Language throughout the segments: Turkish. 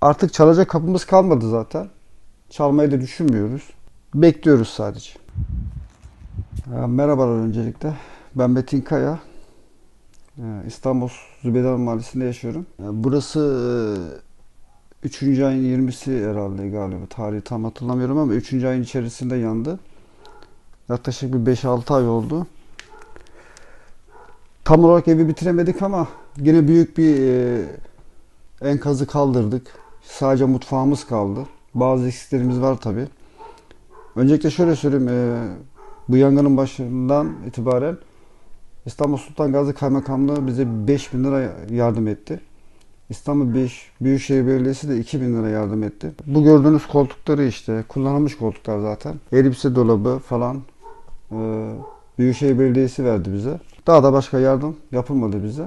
Artık çalacak kapımız kalmadı zaten. Çalmayı da düşünmüyoruz. Bekliyoruz sadece. Ha, Merhabalar öncelikle. Ben Metin Kaya. Ee, İstanbul Zübeyde Mahallesi'nde yaşıyorum. Ee, Burası 3. ayın 20'si herhalde galiba. Tarihi tam hatırlamıyorum ama 3. ayın içerisinde yandı. Yaklaşık bir 5-6 ay oldu. Tam olarak evi bitiremedik ama yine büyük bir e, enkazı kaldırdık. Sadece mutfağımız kaldı. Bazı eksiklerimiz var tabi. Öncelikle şöyle söyleyeyim. e, bu yangının başından itibaren İstanbul Sultan Gazi Kaymakamlığı bize 5000 lira yardım etti. İstanbul Büyük- Büyükşehir Belediyesi de 2000 lira yardım etti. Bu gördüğünüz koltukları işte kullanılmış koltuklar zaten. Elbise dolabı falan e, Büyükşehir Belediyesi verdi bize. Daha da başka yardım yapılmadı bize.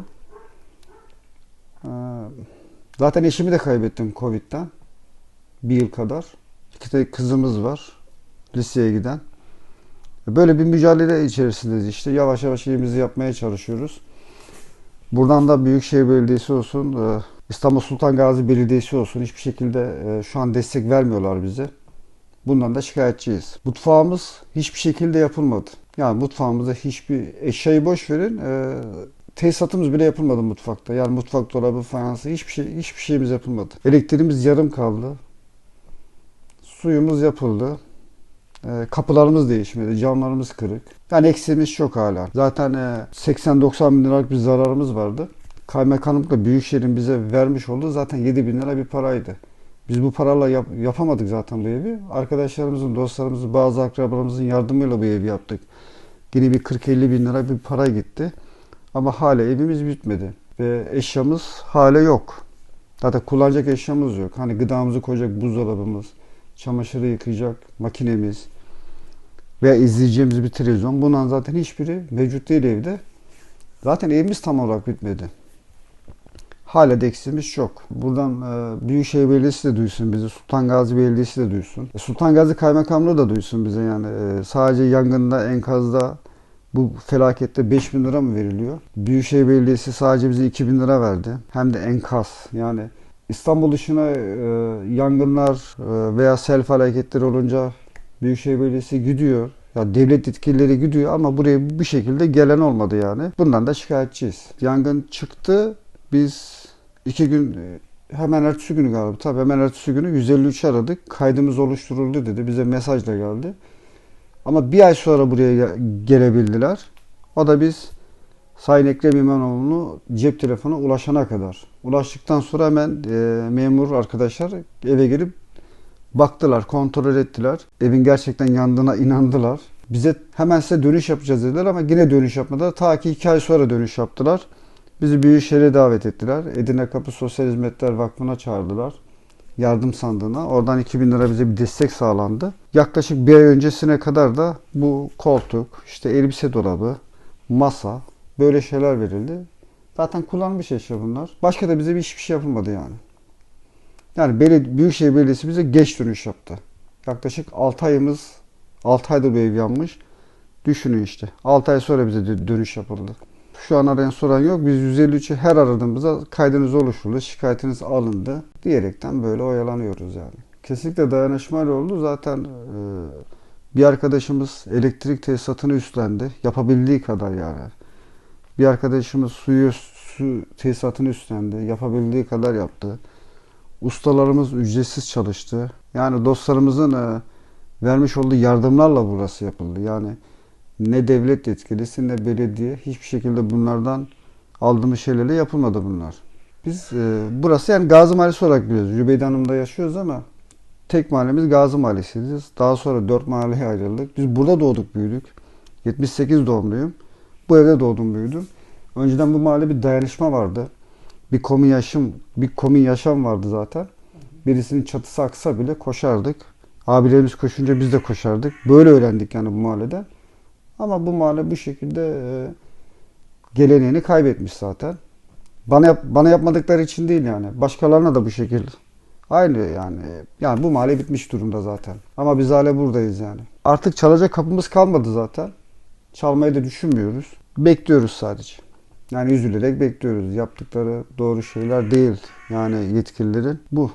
E, Zaten eşimi de kaybettim Covid'den. Bir yıl kadar. İki de kızımız var. Liseye giden. Böyle bir mücadele içerisindeyiz işte. Yavaş yavaş işimizi yapmaya çalışıyoruz. Buradan da Büyükşehir Belediyesi olsun, e, İstanbul Sultan Gazi Belediyesi olsun hiçbir şekilde e, şu an destek vermiyorlar bize. Bundan da şikayetçiyiz. Mutfağımız hiçbir şekilde yapılmadı. Yani mutfağımızda hiçbir eşyayı boş verin. Tesisatımız bile yapılmadı mutfakta. Yani mutfak dolabı, fayansı hiçbir şey hiçbir şeyimiz yapılmadı. Elektriğimiz yarım kaldı. Suyumuz yapıldı. E, kapılarımız değişmedi. Camlarımız kırık. Yani eksiğimiz çok hala. Zaten e, 80-90 bin liralık bir zararımız vardı. Kaymakamlıkla Büyükşehir'in bize vermiş olduğu zaten 7 bin lira bir paraydı. Biz bu parayla yap- yapamadık zaten bu evi. Arkadaşlarımızın, dostlarımızın, bazı akrabalarımızın yardımıyla bu evi yaptık. Yine bir 40-50 bin lira bir para gitti. Ama hala evimiz bitmedi. Ve eşyamız hala yok. Zaten kullanacak eşyamız yok. Hani gıdamızı koyacak buzdolabımız, çamaşırı yıkayacak makinemiz veya izleyeceğimiz bir televizyon. Bundan zaten hiçbiri mevcut değil evde. Zaten evimiz tam olarak bitmedi. Hala da çok. Buradan e, Büyükşehir Belediyesi de duysun bizi, Sultan Gazi Belediyesi de duysun. E, Sultan Gazi Kaymakamlığı da duysun bize yani. E, sadece yangında, enkazda bu felakette 5000 lira mı veriliyor? Büyükşehir Belediyesi sadece bize 2000 lira verdi. Hem de enkaz. Yani İstanbul dışına e, yangınlar e, veya sel felaketleri olunca Büyükşehir Belediyesi gidiyor. Ya devlet yetkilileri gidiyor ama buraya bir şekilde gelen olmadı yani. Bundan da şikayetçiyiz. Yangın çıktı. Biz iki gün e, hemen ertesi günü galiba tabii hemen ertesi günü 153 aradık. Kaydımız oluşturuldu dedi. Bize mesaj da geldi. Ama bir ay sonra buraya ge- gelebildiler. O da biz Sayın Ekrem İmamoğlu'nu cep telefonu ulaşana kadar. Ulaştıktan sonra hemen e, memur arkadaşlar eve gelip baktılar, kontrol ettiler. Evin gerçekten yandığına inandılar. Bize hemen size dönüş yapacağız dediler ama yine dönüş yapmadılar. Ta ki iki ay sonra dönüş yaptılar. Bizi Büyükşehir'e davet ettiler. Edirne Kapı Sosyal Hizmetler Vakfı'na çağırdılar. Yardım sandığına. Oradan 2000 lira bize bir destek sağlandı. Yaklaşık bir ay öncesine kadar da bu koltuk, işte elbise dolabı, masa böyle şeyler verildi. Zaten kullanılmış eşya bunlar. Başka da bize bir hiçbir şey yapılmadı yani. Yani beledi Büyükşehir Belediyesi bize geç dönüş yaptı. Yaklaşık 6 ayımız, 6 aydır bu ev yanmış. Düşünün işte. 6 ay sonra bize dö- dönüş yapıldı. Şu an arayan soran yok. Biz 153'ü her aradığımızda kaydınız oluşturuldu, şikayetiniz alındı diyerekten böyle oyalanıyoruz yani. Kesinlikle dayanışmayla oldu. Zaten e, bir arkadaşımız elektrik tesisatını üstlendi. Yapabildiği kadar yani. Bir arkadaşımız suyu su tesisatını üstlendi. Yapabildiği kadar yaptı. Ustalarımız ücretsiz çalıştı. Yani dostlarımızın e, vermiş olduğu yardımlarla burası yapıldı. Yani ne devlet yetkilisi ne belediye hiçbir şekilde bunlardan aldığımız şeylerle yapılmadı bunlar. Biz e, burası yani Gazi Mahallesi olarak biliyoruz. Zübeyde Hanım'da yaşıyoruz ama tek mahallemiz Gazi Mahallesi'ydi. Daha sonra dört mahalleye ayrıldık. Biz burada doğduk büyüdük. 78 doğumluyum. Bu evde doğdum büyüdüm. Önceden bu mahalle bir dayanışma vardı. Bir komün yaşam, bir komün yaşam vardı zaten. Birisinin çatısı aksa bile koşardık. Abilerimiz koşunca biz de koşardık. Böyle öğrendik yani bu mahalleden. Ama bu mahalle bu şekilde e, geleneğini kaybetmiş zaten. Bana yap, bana yapmadıkları için değil yani. Başkalarına da bu şekilde. Aynı yani. Yani bu mahalle bitmiş durumda zaten. Ama biz hala buradayız yani. Artık çalacak kapımız kalmadı zaten. Çalmayı da düşünmüyoruz. Bekliyoruz sadece. Yani üzülerek bekliyoruz. Yaptıkları doğru şeyler değil. Yani yetkililerin bu.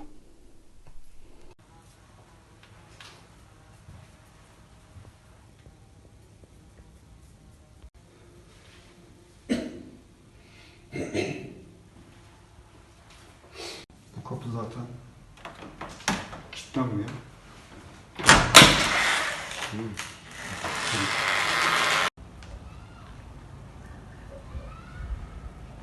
Bu kapı zaten kilitlenmiyor. Hmm.